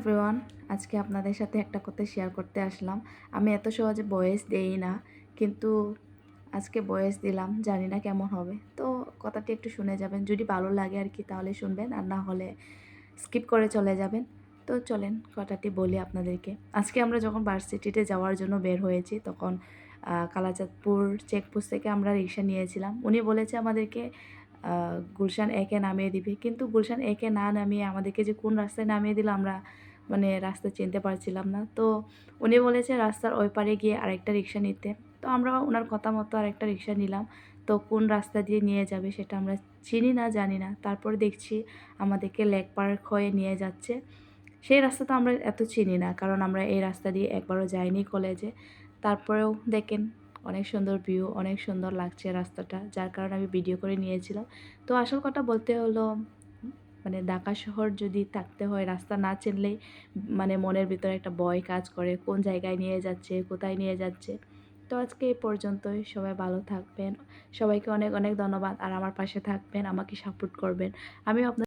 Everyone আজকে আপনাদের সাথে একটা কথা শেয়ার করতে আসলাম। আমি এত সহজে বয়েস দেই না, কিন্তু আজকে বয়েস দিলাম, জানি না কেমন হবে। তো কথাটি একটু শুনে যাবেন, যদি ভালো লাগে আর কি তাহলে শুনবেন, আর না হলে স্কিপ করে চলে যাবেন। তো চলেন, কথাটি বলি আপনাদেরকে। আজকে আমরা যখন ভার্সিটিতে যাওয়ার জন্য বের হয়েছি, তখন কালাচাঁদপুর চেকপোস্ট থেকে আমরা রিক্সা নিয়েছিলাম। উনি বলেছে আমাদেরকে গুলশান একে নামিয়ে দিবে। কিন্তু গুলশান একে না নামিয়ে আমাদেরকে যে কোন রাস্তায় নামিয়ে দিল আমরা মানে রাস্তা চিনতে পারছিলাম না। তো উনি বলেছে রাস্তার ওই পারে গিয়ে আরেকটা রিক্সা নিতে। তো আমরা ওনার কথা মতো আরেকটা রিক্সা নিলাম। তো কোন রাস্তা দিয়ে নিয়ে যাবে সেটা আমরা চিনি না, জানি না। তারপরে দেখছি আমাদেরকে লেক পার্ক হয়ে নিয়ে যাচ্ছে। সেই রাস্তা তো আমরা এত চিনি না। কারণ আমরা এই রাস্তা দিয়ে একবারও যাইনি কলেজে। তারপরেও দেখেন অনেক সুন্দর ভিউ অনেক সুন্দর লাগছে রাস্তাটা, যার কারণে আমি ভিডিও করে নিয়েছিলাম। তো আসল কথা বলতে হলো মানে ঢাকা শহর যদি থাকতে হয়, রাস্তা না চিনলেই মানে মনের ভিতরে একটা ভয় কাজ করে, কোন জায়গায় নিয়ে যাচ্ছে, কোথায় নিয়ে যাচ্ছে। তো আজকে এই পর্যন্তই, সবাই ভালো থাকবেন। সবাইকে অনেক অনেক ধন্যবাদ। আর আমার পাশে থাকবেন, আমাকে সাপোর্ট করবেন। আমিও আপনার